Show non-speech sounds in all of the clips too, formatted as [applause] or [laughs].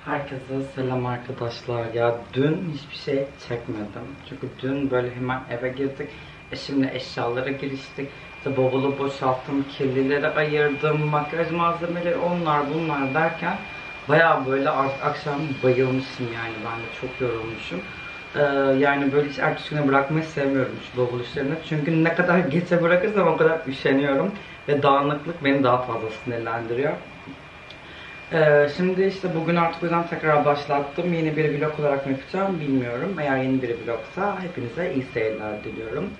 Herkese selam arkadaşlar. Ya dün hiçbir şey çekmedim. Çünkü dün böyle hemen eve girdik. E şimdi eşyalara giriştik. İşte bavulu boşalttım, kirlileri ayırdım, makyaj malzemeleri onlar bunlar derken bayağı böyle akşam bayılmışım yani ben de çok yorulmuşum. Ee, yani böyle hiç ertesi güne bırakmayı sevmiyorum şu bavul işlerini. Çünkü ne kadar [laughs] geçe bırakırsam o kadar üşeniyorum. Ve dağınıklık beni daha fazla sinirlendiriyor. Ee, şimdi işte bugün artık yüzden tekrar başlattım. Yeni bir vlog olarak mı yapacağım bilmiyorum. Eğer yeni bir vlogsa hepinize iyi seyirler diliyorum.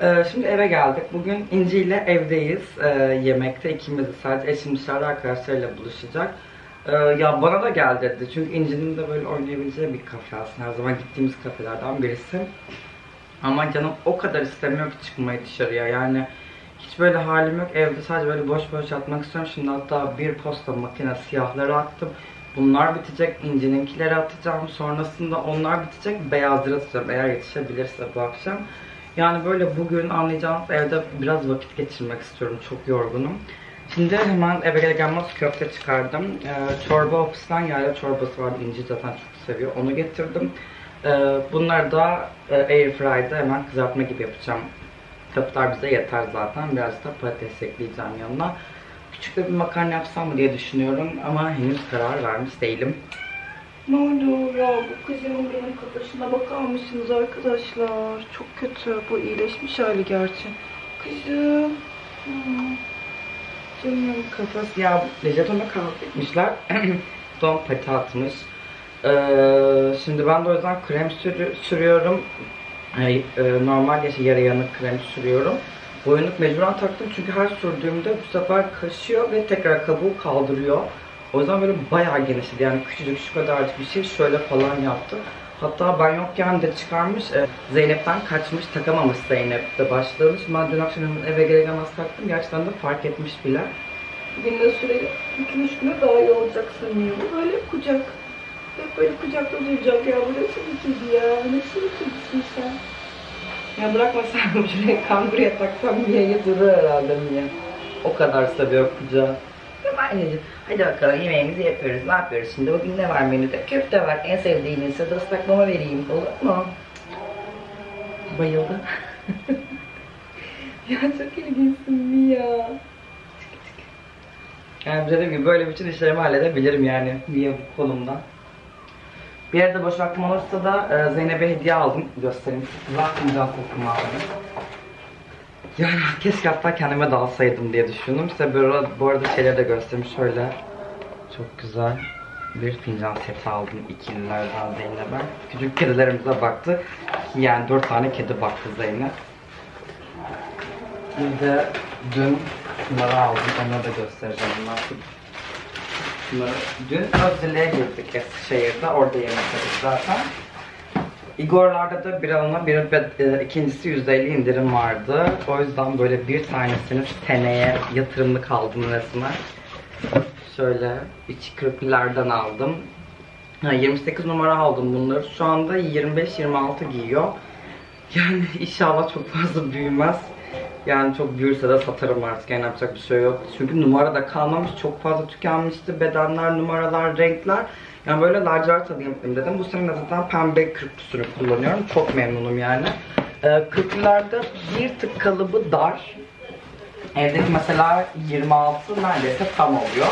Ee, şimdi eve geldik. Bugün İnci ile evdeyiz. Ee, yemekte ikimiz de sadece eşim dışarıda arkadaşlarıyla buluşacak. Ee, ya bana da gel dedi. Çünkü İnci'nin de böyle oynayabileceği bir kafe aslında. Her zaman gittiğimiz kafelerden birisi. Ama canım o kadar istemiyor ki çıkmayı dışarıya. Yani hiç böyle halim yok. Evde sadece böyle boş boş yatmak istiyorum. Şimdi hatta bir posta makine siyahları attım. Bunlar bitecek. İncininkileri atacağım. Sonrasında onlar bitecek. Beyazları atacağım. Eğer yetişebilirse bu akşam. Yani böyle bugün anlayacağınız evde biraz vakit geçirmek istiyorum. Çok yorgunum. Şimdi hemen eve gelir gelmez köfte çıkardım. Ee, çorba ofisten geldi. Çorbası vardı. İnci zaten çok seviyor. Onu getirdim. Ee, bunları da e, airfryer'da hemen kızartma gibi yapacağım. Köfteler bize yeter zaten. Biraz da patates ekleyeceğim yanına. Küçük de bir makarna yapsam mı diye düşünüyorum ama henüz karar vermiş değilim. Ne oldu ya bu kızımın benim kafasına bakar mısınız arkadaşlar? Çok kötü. Bu iyileşmiş hali gerçi. Kızım. Hmm. Canım kafası. Ya Necat'ımla kavga etmişler. [clears throat] Don pati atmış. Ee, şimdi ben de o yüzden krem sürü- sürüyorum. Ay, e, normal yaşı yarı yanık krem sürüyorum. Boyunluk mecburen taktım çünkü her sürdüğümde bu sefer kaşıyor ve tekrar kabuğu kaldırıyor. O yüzden böyle bayağı genişledi. Yani küçücük şu kadarcık bir şey şöyle falan yaptı. Hatta ben yokken de çıkarmış. e, Zeynep'ten kaçmış, takamamış Zeynep de başlamış. Ben dün akşam eve gelir gelmez taktım. Gerçekten de fark etmiş bile. Bugün de sürelim. 2-3 güne daha iyi olacak sanıyorum. Böyle kucak. Böyle kucakta duracak ya. Bu nasıl bir kedi ya? Nasıl bir kedisin sen? Ya bırakma sen [laughs] şuraya kanguraya taksam Mia'ya durur herhalde Mia. O kadar seviyor kucağı. Tamam anneciğim. Hadi bakalım yemeğimizi yapıyoruz. Ne yapıyoruz şimdi? Bugün ne var menüde? Köfte var. En sevdiğiniz de ıslak mama vereyim. Olur mu? Bayıldı. [laughs] ya çok ilginçsin Mia. Yani dediğim gibi böyle bütün işlerimi halledebilirim yani Mia bu konumda. Bir yerde boş vaktim olursa da e, Zeynep'e hediye aldım. Göstereyim. Güzel fincan takımı aldım. Yani keşke hatta kendime de alsaydım diye düşündüm. Size arada, bu arada şeyleri de göstereyim. Şöyle çok güzel bir fincan seti aldım ikililerden Zeynep'e. Küçük kedilerimize baktı. Yani dört tane kedi baktı Zeynep. Bir de dün bunları aldım. Onları da göstereceğim. Bunlar Bunları dün Özdilek'e gittik Eskişehir'de. Orada yemek yedik zaten. Igor'larda da bir alına bir e, ikincisi %50 indirim vardı. O yüzden böyle bir tanesini seneye yatırımlık aldım resmen. Şöyle içi kırpılardan aldım. Ha, 28 numara aldım bunları. Şu anda 25-26 giyiyor. Yani [laughs] inşallah çok fazla büyümez. Yani çok büyürse de satarım artık yani yapacak bir şey yok. Çünkü numara da kalmamış. Çok fazla tükenmişti. Bedenler, numaralar, renkler. Yani böyle lacivert alayım dedim. Bu sene de zaten pembe kırpüsünü kullanıyorum. Çok memnunum yani. Ee, kırpülerde bir tık kalıbı dar. Evdeki mesela 26 neredeyse tam oluyor.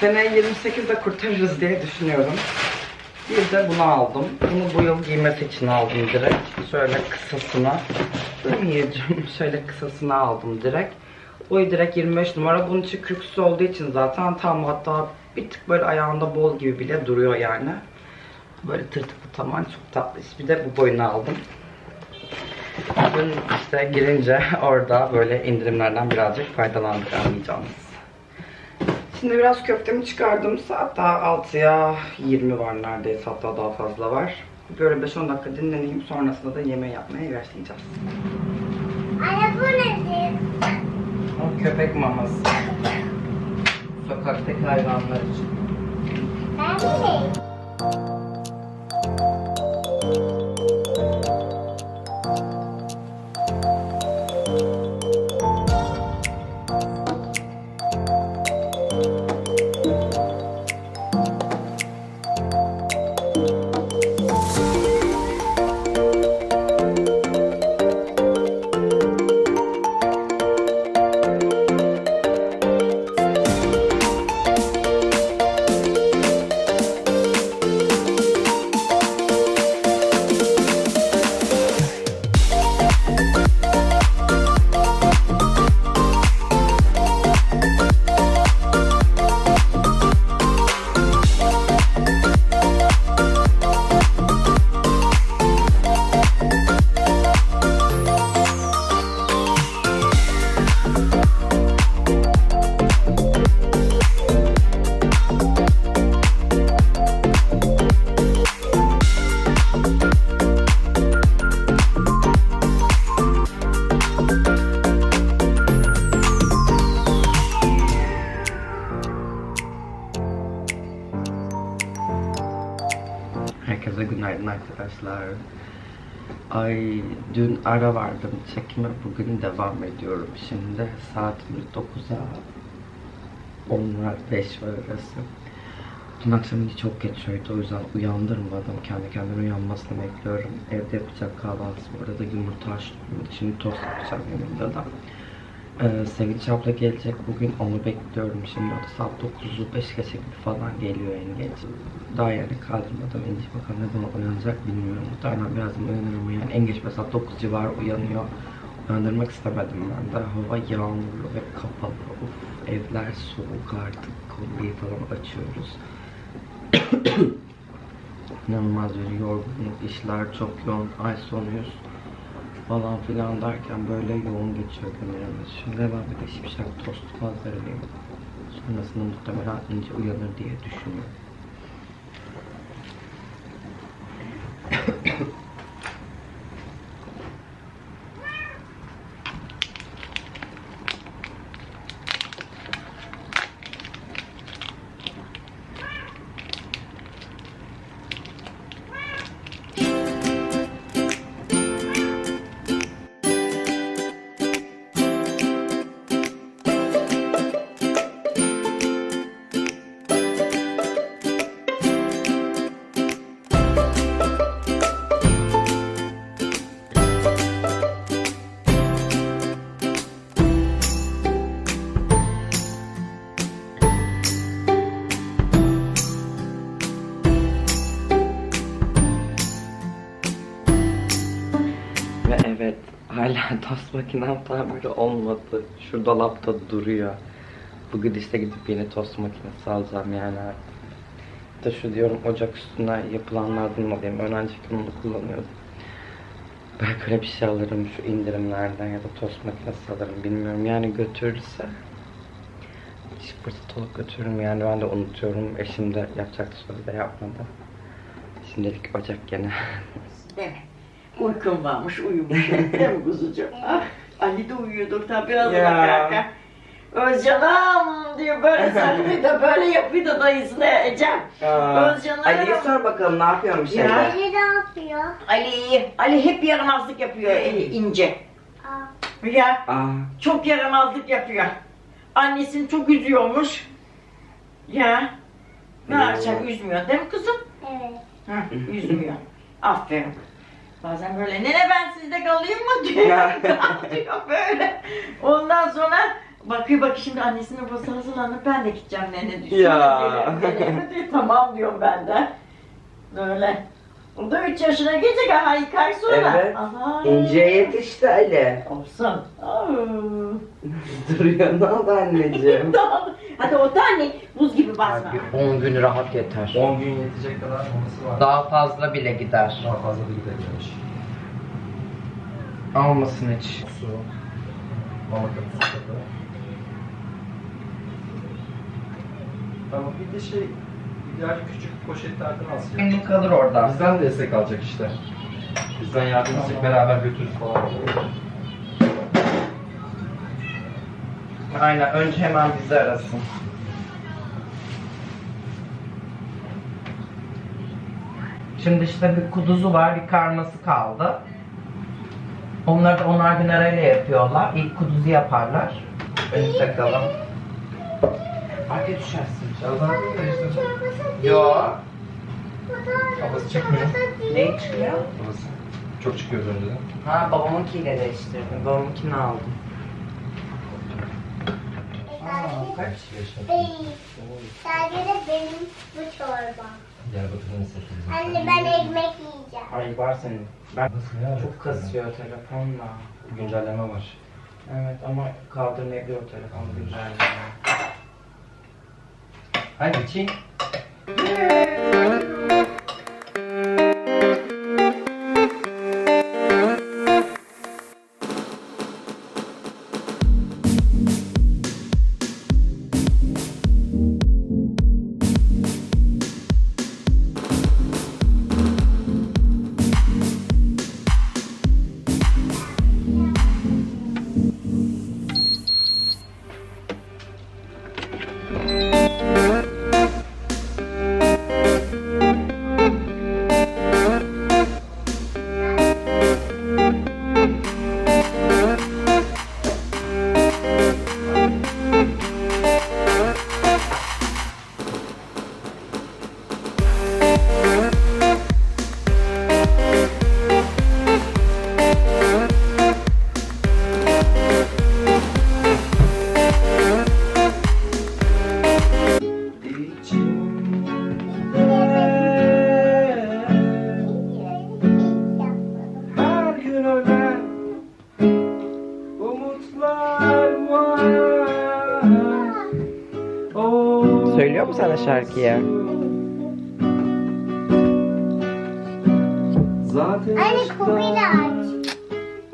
Seneye 28'de kurtarırız diye düşünüyorum. Bir de bunu aldım. Bunu bu yıl giymesi için aldım direkt. Şöyle kısasına. Demeyeceğim. [laughs] Şöyle kısasına aldım direkt. Boyu direkt 25 numara. Bunun için kürksüz olduğu için zaten tam hatta bir tık böyle ayağında bol gibi bile duruyor yani. Böyle tırtıklı taman çok tatlı. Bir de bu boyunu aldım. Dün işte girince [laughs] orada böyle indirimlerden birazcık faydalandık anlayacağınız. Şimdi biraz köftemi çıkardım. Saat daha 6'ya 20 var neredeyse hatta daha fazla var. Böyle 5-10 dakika dinleneyim sonrasında da yemeği yapmaya başlayacağız. Anne bu nedir? O köpek maması. Sokaktaki hayvanlar için. Ben de. Dün ara vardım çekime bugün devam ediyorum. Şimdi saatimiz 9'a 10 var 5 var arası. Dün akşam hiç çok geç uyudu o yüzden uyandırmadım. Kendi kendine uyanmasını bekliyorum. Evde yapacak kahvaltısı bu arada yumurta haşlıyorum. Şimdi tost yapacağım yanımda da. Ee, Sevinç abla gelecek bugün onu bekliyorum şimdi o da saat 9'u 5 geçe gibi falan geliyor en geç. Daha yani kaldırmadan en geç bakalım ne zaman uyanacak bilmiyorum. Muhtemelen birazdan uyanırım yani en geç mesela 9 civarı uyanıyor. Uyandırmak istemedim ben de. Hava yağmurlu ve kapalı. Uf, evler soğuk artık. Kolyeyi falan açıyoruz. [coughs] İnanılmaz bir yorgunluk. işler çok yoğun. Ay sonuyuz falan filan derken böyle yoğun geçiyor günlerimiz. Şimdi hemen bir de şimşek tost hazırlayayım. Sonrasında muhtemelen ince uyanır diye düşünüyorum. Tost makinem tamiri olmadı. Şu dolapta duruyor. Bugün işte gidip yeni tost makinesi alacağım yani artık. De şu diyorum ocak üstüne yapılanlardan alayım. Öğrenciyken onu kullanıyordum. Belki öyle bir şey alırım şu indirimlerden ya da tost makinesi alırım bilmiyorum. Yani götürürse hiç fırsat olup götürürüm yani ben de unutuyorum. Eşim de yapacaktı sonra da yapmadı. Şimdilik ocak gene. Mi? Uykum varmış, uyumuşum. [laughs] Değil mi kuzucuğum? Ah, Ali de uyuyordur tabii az Ya. bakarken. Özcanım diyor böyle sarılıyor da böyle yapıyor da dayısına Ecem. Özcanım. Ali'ye sor bakalım ne yapıyormuş Ya. evde? Ali ne yapıyor? Ali, Ali hep yaramazlık yapıyor e, ince. Aa, Ya Aa, çok yaramazlık yapıyor. Annesini çok üzüyormuş. Ya. Ne Ya. yapacak üzmüyor değil mi kızım? evet. Hı, üzmüyor. Aferin. Bazen böyle nene ben sizde kalayım mı diyor. Diyor [laughs] böyle. Ondan sonra bakıyor bak şimdi annesinin babası hazırlanıp ben de gideceğim nene diyor. Ya. Gelirim, [laughs] diyor. Tamam diyorum ben de. Böyle. O da 3 yaşına gelecek aha ilk ay sonra. Evet. Aha. İnce'ye yetişti Ali. Olsun. Aa. [laughs] Duruyor ne oldu anneciğim? Hadi o tane buz gibi basma. 10 gün rahat yeter. 10 gün yetecek kadar olması var. Daha fazla bile gider. Daha fazla da gidebilirmiş. Almasın hiç. Su, mama kapı, su kapı. Ama bir de şey, ideal küçük poşetlerden alsın. Günlük kalır orada. Bizden de destek alacak işte. Bizden yardım etsek beraber götürürüz falan. Aynen önce hemen bizi arasın. Şimdi işte bir kuduzu var, bir karması kaldı. Onları da onar gün arayla yapıyorlar. İlk kuduzu yaparlar. Önü takalım. Arka düşersin. İşte. Çorbası Yo. Kafası çıkmıyor. Ne çıkıyor? Babası. Çok çıkıyordu önceden. Ha babamınkiyle değiştirdim. Babamınkini aldım. Aa, kaç? değil. Sadece benim bu çorba. Diyarbakır'ın sekiz. Anne ben ekmek yiyeceğim. Ay var senin. Ben Nasıl ya? çok kasıyor telefonla. Güncelleme var. Evet ama kaldırmayabiliyor telefonu güncelleme. Hadi çiğ. Şarkıyı? Zaten Anne kapıyı da aç.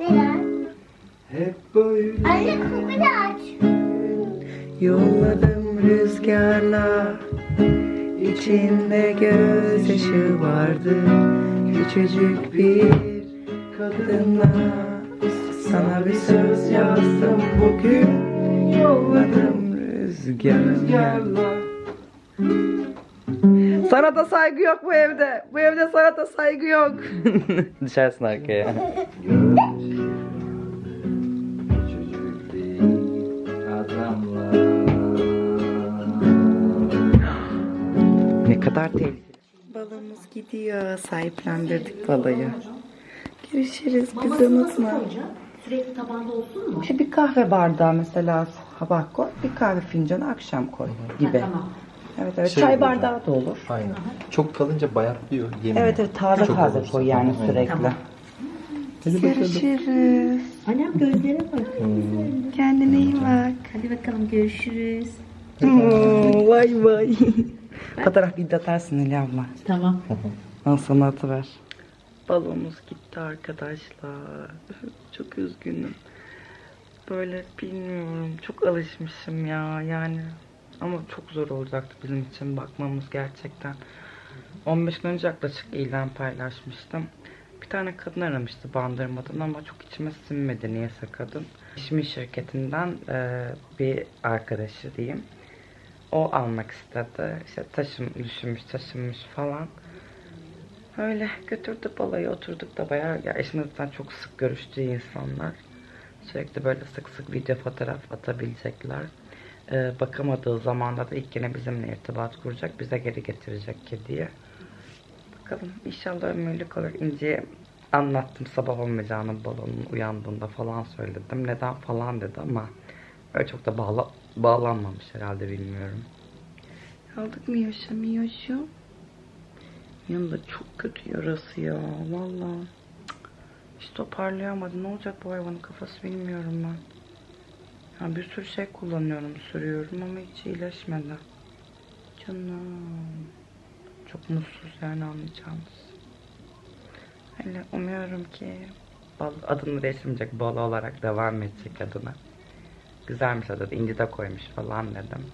Neden? hep böyle. Anne kapıyı da aç. Yolladım rüzgarla içinde gözyaşı vardı Küçücük bir kadınla Sana bir söz yazdım bugün Yolladım rüzgarla Rüzgarla. Sanata saygı yok bu evde. Bu evde sanata saygı yok. [laughs] Düşersin arkaya. Ne kadar tehlikeli. Balımız gidiyor. Sahiplendirdik balayı. Görüşürüz. Bizi unutma. Sürekli tabanda olsun mu? İşte bir kahve bardağı mesela sabah koy. Bir kahve fincanı akşam koy gibi. Tamam. Evet evet. Şey Çay oluyor. bardağı da olur. Aynen. Çok kalınca bayatlıyor. Yemiyor. Evet evet taze Çok taze olursa. koy yani Aynen. sürekli. Tamam. Hadi bakalım. Görüşürüz. Annem gözlere bak. Kendine iyi bak. Hadi bakalım görüşürüz. Oo, vay vay. [laughs] Fotoğraf bir de atarsın Nilay abla. Tamam. [laughs] Al sana atıver. Balonumuz gitti arkadaşlar. [laughs] Çok üzgünüm. Böyle bilmiyorum. Çok alışmışım ya yani. Ama çok zor olacaktı bizim için bakmamız gerçekten. 15 gün önce yaklaşık ilan paylaşmıştım. Bir tane kadın aramıştı bandırmadan ama çok içime sinmedi niyeyse kadın. İşimin şirketinden e, bir arkadaşı diyeyim. O almak istedi. İşte taşım düşünmüş taşınmış falan. Öyle götürdü balayı oturduk da bayağı ya eşimle zaten çok sık görüştüğü insanlar. Sürekli böyle sık sık video fotoğraf atabilecekler. Ee, bakamadığı zamanda da ilk yine bizimle irtibat kuracak. Bize geri getirecek kediyi. Bakalım inşallah ömürlük olur. İnci'ye anlattım sabah olmayacağını balonun uyandığında falan söyledim. Neden falan dedi ama öyle çok da bağla bağlanmamış herhalde bilmiyorum. Aldık mı yaşa mı yaşa? Yanında çok kötü yarası ya. Vallahi. Hiç toparlayamadı. Ne olacak bu hayvanın kafası bilmiyorum ben. Ya bir sürü şey kullanıyorum, sürüyorum ama hiç iyileşmedi. Canım. Çok mutsuz yani anlayacağınız. Öyle umuyorum ki bal, adını değiştirmeyecek bal olarak devam edecek adına. Güzelmiş adı. İnci de koymuş falan dedim.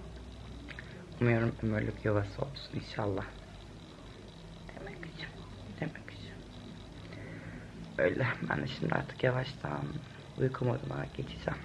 Umuyorum ömürlük yuvası olsun inşallah. Demek için. Demek için. Öyle. Ben de şimdi artık yavaştan uyku moduna geçeceğim.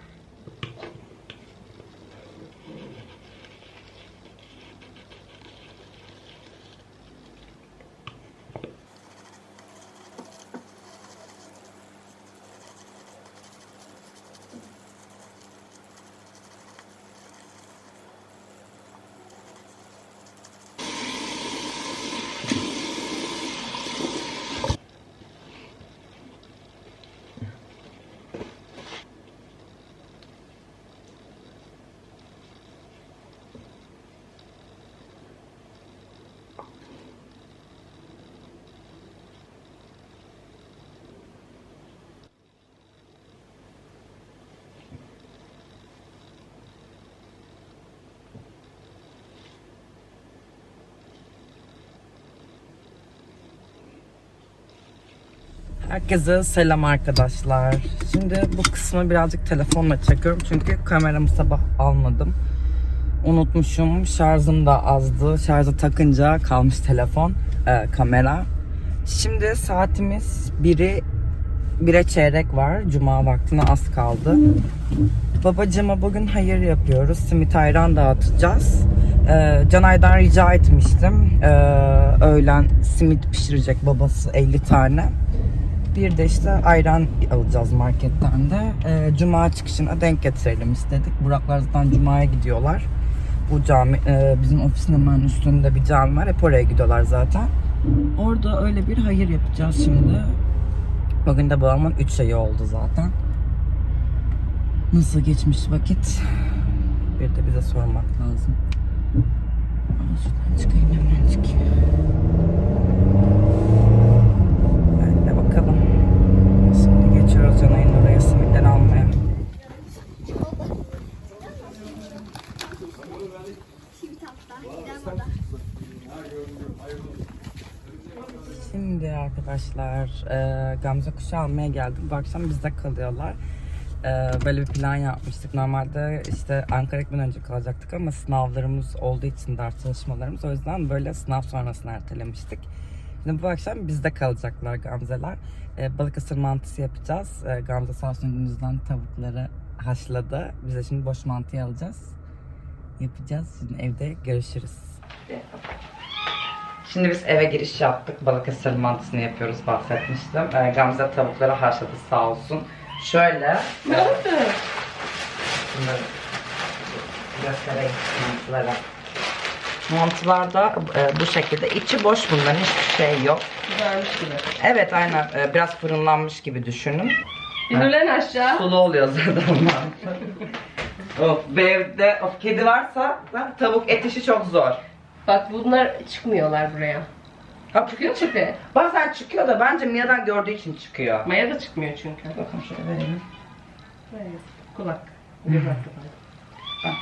Herkese selam arkadaşlar. Şimdi bu kısmı birazcık telefonla çekiyorum çünkü kameramı sabah almadım. Unutmuşum. Şarjım da azdı. Şarjı takınca kalmış telefon, e, kamera. Şimdi saatimiz biri bire çeyrek var. Cuma vaktine az kaldı. Babacığıma bugün hayır yapıyoruz. Simit ayran dağıtacağız. Ee, Canay'dan rica etmiştim. Ee, öğlen simit pişirecek babası 50 tane. Bir de işte ayran alacağız marketten de. Ee, Cuma çıkışına denk getirelim istedik. Buraklar zaten Cuma'ya gidiyorlar. Bu cami, e, bizim ofisin hemen üstünde bir cami var. Hep oraya gidiyorlar zaten. Orada öyle bir hayır yapacağız şimdi. Bugün de babamın 3 ayı oldu zaten. Nasıl geçmiş vakit? Bir de bize sormak lazım. Şuradan çıkayım hemen çıkayım. Ben de bakalım. Şimdi geçiyoruz Canay'ın oraya simitten almaya. Şimdi arkadaşlar e, Gamze kuşu almaya geldim. Bu akşam bizde kalıyorlar. E, böyle bir plan yapmıştık. Normalde işte Ankara gitmeden önce kalacaktık ama sınavlarımız olduğu için ders çalışmalarımız. O yüzden böyle sınav sonrasını ertelemiştik. Şimdi bu akşam bizde kalacaklar Gamze'ler. E, balık mantısı yapacağız. E, Gamze sağ olsun gündüzden tavukları haşladı. Biz de şimdi boş mantıyı alacağız. Yapacağız. Şimdi evde görüşürüz. Şimdi biz eve giriş yaptık. Balıkesir mantısını yapıyoruz bahsetmiştim. Ee, Gamze tavukları haşladı sağ olsun. Şöyle. Ne oldu? Bunları göstereyim mantılara. Mantılarda e, bu şekilde. içi boş bunların hiçbir şey yok. Güzelmiş gibi. Evet aynen. E, biraz fırınlanmış gibi düşünün. İnülen aşağı. Sulu oluyor zaten onlar. [laughs] of, evde of, kedi varsa da tavuk et işi çok zor. Bak bunlar çıkmıyorlar buraya. Ha çıkıyor mu? Çıkıyor. Bazen çıkıyor da bence Mia'dan gördüğü için çıkıyor. Maya da çıkmıyor çünkü. Bakın şöyle verelim. Evet. Kulak. Göz hakkı var.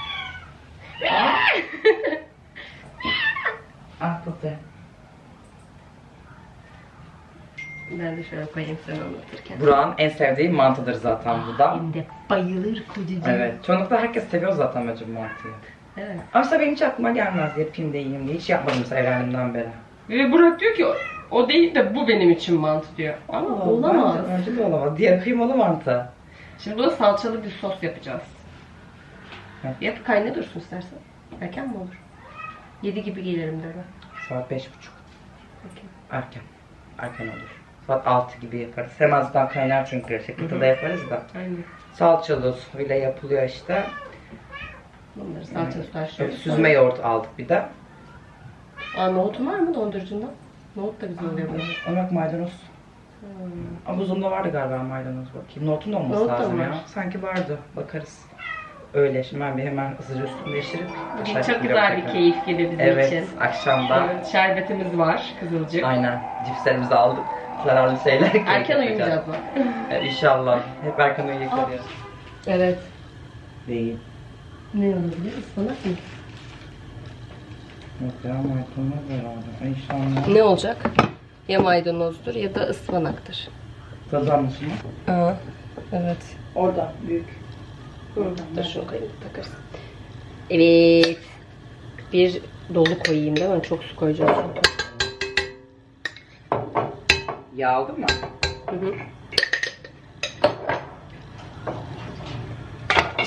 Ah Pupi. Ben de şöyle koyayım sen anlatırken. Burak'ın en sevdiği mantıdır zaten bu da. Hem de bayılır kocacığım. Evet. Çoğunlukla herkes seviyor zaten bence bu mantıyı. Evet. İşte benim hiç aklıma gelmez yapayım da yiyeyim diye. Hiç yapmadım evlendiğimden beri. Ve Burak diyor ki o, değil de bu benim için mantı diyor. Ama olamaz. Bence, bence de olamaz. Diğer kıymalı mantı. Şimdi buna salçalı bir sos yapacağız. Evet. Yap kayna dursun istersen. Erken mi olur? 7 gibi gelirim diyorum. Saat beş buçuk. Peki. Erken. Erken olur. Saat altı gibi yaparız. Hem azdan kaynar çünkü. De yaparız da. Aynen. Salçalı suyla yapılıyor işte. Bunları salçalı Evet, taşlıyoruz. süzme yoğurt aldık bir de. Aa nohutun var mı dondurucunda? Nohut da güzel oluyor bunlar. Onak maydanoz. Hmm. Ama buzumda vardı galiba maydanoz bakayım. Nohutun da olması Nohut da lazım var. ya. Sanki vardı. Bakarız. Öyle şimdi ben bir hemen hızlıca üstünü değiştirip Bugün aşağı çok gidiyorum güzel bir tekrar. keyif gibi bizim Evet için. akşamda Evet, şerbetimiz var kızılcık. aynen cipslerimizi aldık. Zararlı şeyler. Erken uyumayacağız mı? Evet, inşallah. Hep erken uyuyacağız. Evet. Değil. Ne olabilir? Ispanak mı? Yok ya maydanoz herhalde. İnşallah. Ne olacak? Ya maydanozdur ya da ıspanaktır. Kazanmış mı? Aa, evet. Orada büyük. Dur şunu koyayım takarız. Evet. Bir dolu koyayım değil mi? Çok su koyacağım. Yağ aldın mı? Hı hı.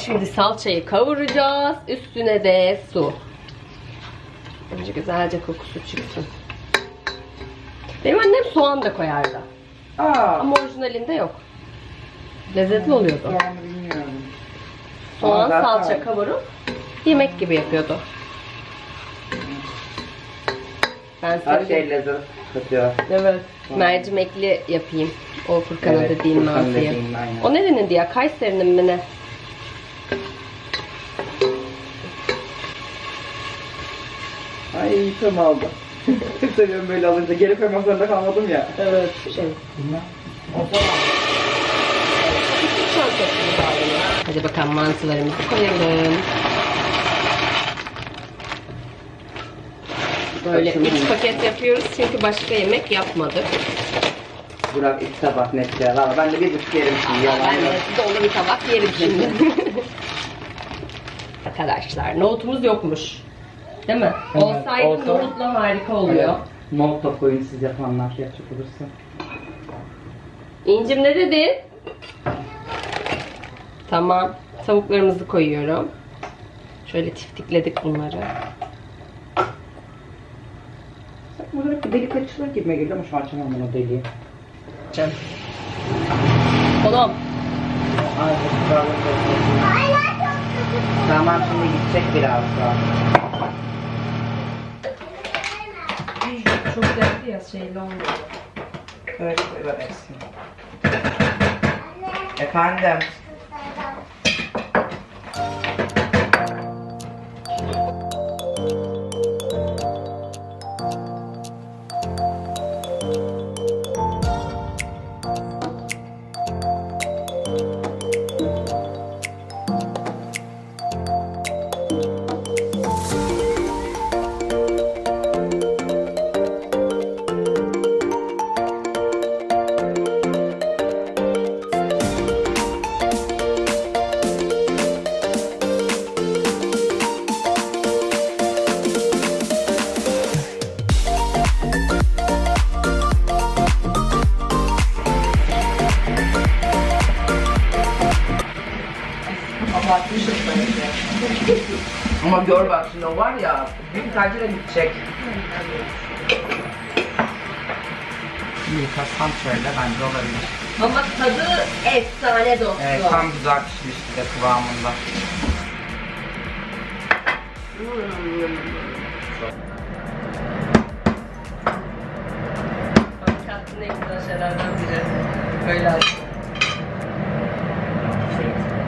Şimdi salçayı kavuracağız. Üstüne de su. Önce güzelce kokusu çıksın. Benim annem soğan da koyardı. Aa. Ama orijinalinde yok. Lezzetli oluyordu. Bilmiyorum. Soğan, Ama zaten- salça kavurup yemek gibi yapıyordu. Ben Her sevdim. şey lezzet katıyor. Evet. Mercimekli yapayım. O Furkan'a Evet, dediğim Furkan mantıyı. dediğin, aynen. O nerenin diye? Kayseri'nin mi ne? Tam aldı. [laughs] Çok seviyorum böyle alınca. Geri koymak zorunda kalmadım ya. Evet. Şey. Bilmem. Hadi bakalım mantılarımızı koyalım. Böyle Açıldı üç paket yapıyoruz çünkü başka yemek yapmadık. Burak iki tabak net ya. Valla ben de bir buçuk yerim şimdi. Yalan Ben yok. de dolu bir tabak yerim şimdi. [laughs] Arkadaşlar nohutumuz yokmuş. Değil mi? Evet, Olsaydı olsa- nohutla harika oluyor. Evet. Not da koyun siz yapanlar yapacak olursa. İncim ne dedin? Tamam. Tavuklarımızı koyuyorum. Şöyle tiftikledik bunları. Burada bir delik açılır gibi geliyor ama şu an açamam bunu deliği. Canım. Oğlum. Ay Tamam şimdi gidecek biraz daha. Çok dertli ya şeyli olmuyor. Evet, evet, eksin. Efendim. O var ya, büyük tencere bitecek. Yıkasam şöyle bence olabilir. Ama tadı efsane dostum. Evet, tam güzel pişmiş bir de kıvamında. Bak kattığın en güzel şeylerden biri. Böyle aç.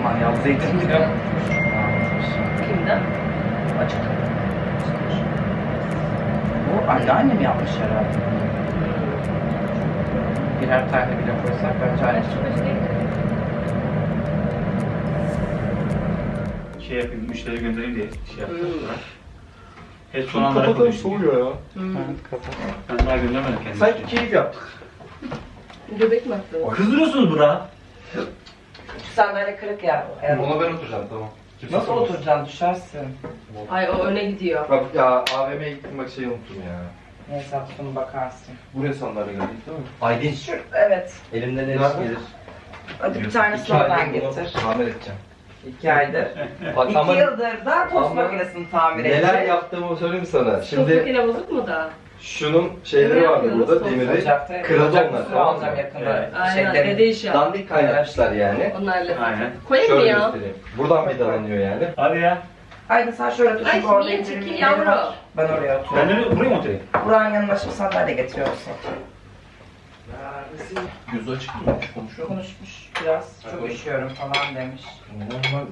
Mangal zeytin diyor. Kimden? Açık. Bu anneannem yapmış herhalde. Birer tane bile koysak bence aynı şey yapayım, müşteri göndereyim diye şey yaptım. Evet, son kapatalım soğuyor ya. Evet, kapat. Ben daha göndermedim kendisi. Sanki keyif yaptık. Göbek mi attın? Kızdırıyorsunuz Burak'ı. Şu sandalye kırık ya. Ona ben oturacağım tamam. Nasıl oturacaksın? Düşersin. Ay o öne gidiyor. Bak ya AVM'ye gittim bak şey unuttum ya. Neyse tutun bakarsın. Buraya sandalye geldik değil mi? Aydın Şu, evet. elimden Nerede? ne gelir? Hadi bir tanesini ben getir. Tamir edeceğim. İki aydır. [laughs] Bak İki ama yıldır da tost Ama makinesini tamir edecek. neler yaptığımı söyleyeyim sana. Şimdi... Şimdi makine bozuk mu da? Şunun şeyleri vardı yapıyorsunuz? burada demiri. Ocakta Kırıldı ocak onlar, üstüne tamam mı? alacağım yakında. Evet. Aynen. Şeyleri- Ede iş yap. Dandik kaynatmışlar yani. Onlarla. Aynen. Koyayım mı Şöyle ya? göstereyim. Buradan vidalanıyor yani. Hadi ya. Haydi sen şöyle tut. Ay, orada niye indirimli çekil yavrum? var. Ben oraya Ben oturuyorum. de buraya mı oturayım? Buranın yanına şimdi sandalye getiriyorsun. Gözü açık mı? Konuşuyor mu? Konuşmuş biraz. Çok üşüyorum falan demiş. Normal.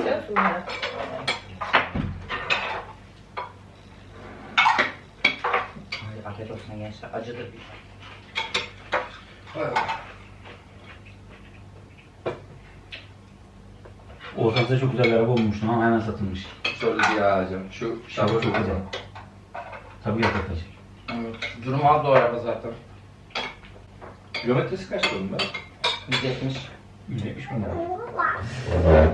Biliyor musun ya? Ay, afiyet olsun gençler. Acıdır bir. Orhan size çok güzel bir araba bulmuştum ama hemen satılmış. Söyledi ya hocam. Şu şarkı çok güzel. Tabii yaklaşık. Evet. Durum az o araba zaten. Kilometresi kaç ben? 170. 170 bin lira.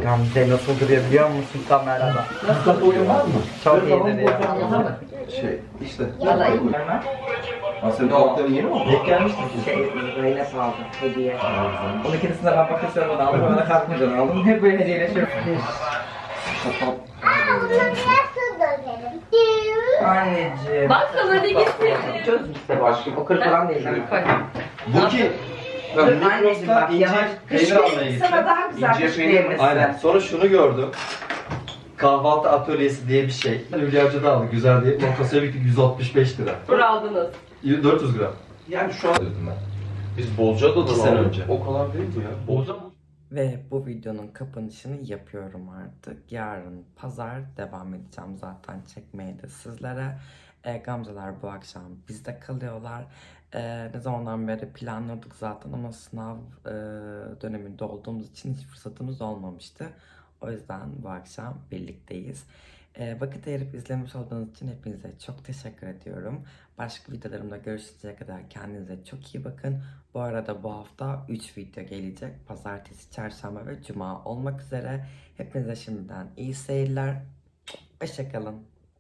Gamze nasıl duruyor biliyor musun kamerada? Nasıl oyun var mı? Çok iyidir ya. Şey işte. Vallahi Hemen. Aslında kulakların yeni mi oldu? Denk gelmiştim. Şey, böyle aldım. Hediye. Onun ikincisini de ben bakış sormadan aldım. Bana kalkmadan aldım. Hep böyle hediyeleşiyorum. Düğün. Anneciğim. Bak sana ne getirdim. Çöz bize başka. O kırk falan değil. Bu ki Dur, ben anneciğim Migros'ta bak ince yavaş. peynir almaya Sana daha güzel şey peynir yemesin. Aynen. Sonra şunu gördüm. Kahvaltı atölyesi diye bir şey. Hülyacı'da aldık güzel diye. Montosya bir 165 lira. Tur aldınız. 400 gram. Yani şu an dedim ben. Biz Bolca'da İki sene önce. O kadar değil bu ya. Boza mı? Ve bu videonun kapanışını yapıyorum artık. Yarın pazar devam edeceğim zaten çekmeye de sizlere. E, Gamzeler bu akşam bizde kalıyorlar. E, ne zamandan beri planlıyorduk zaten ama sınav e, döneminde olduğumuz için hiç fırsatımız olmamıştı. O yüzden bu akşam birlikteyiz. E, vakit ayırıp izlemiş olduğunuz için hepinize çok teşekkür ediyorum. Başka videolarımda görüşünceye kadar kendinize çok iyi bakın. Bu arada bu hafta 3 video gelecek. Pazartesi, çarşamba ve cuma olmak üzere. Hepinize şimdiden iyi seyirler. Hoşçakalın.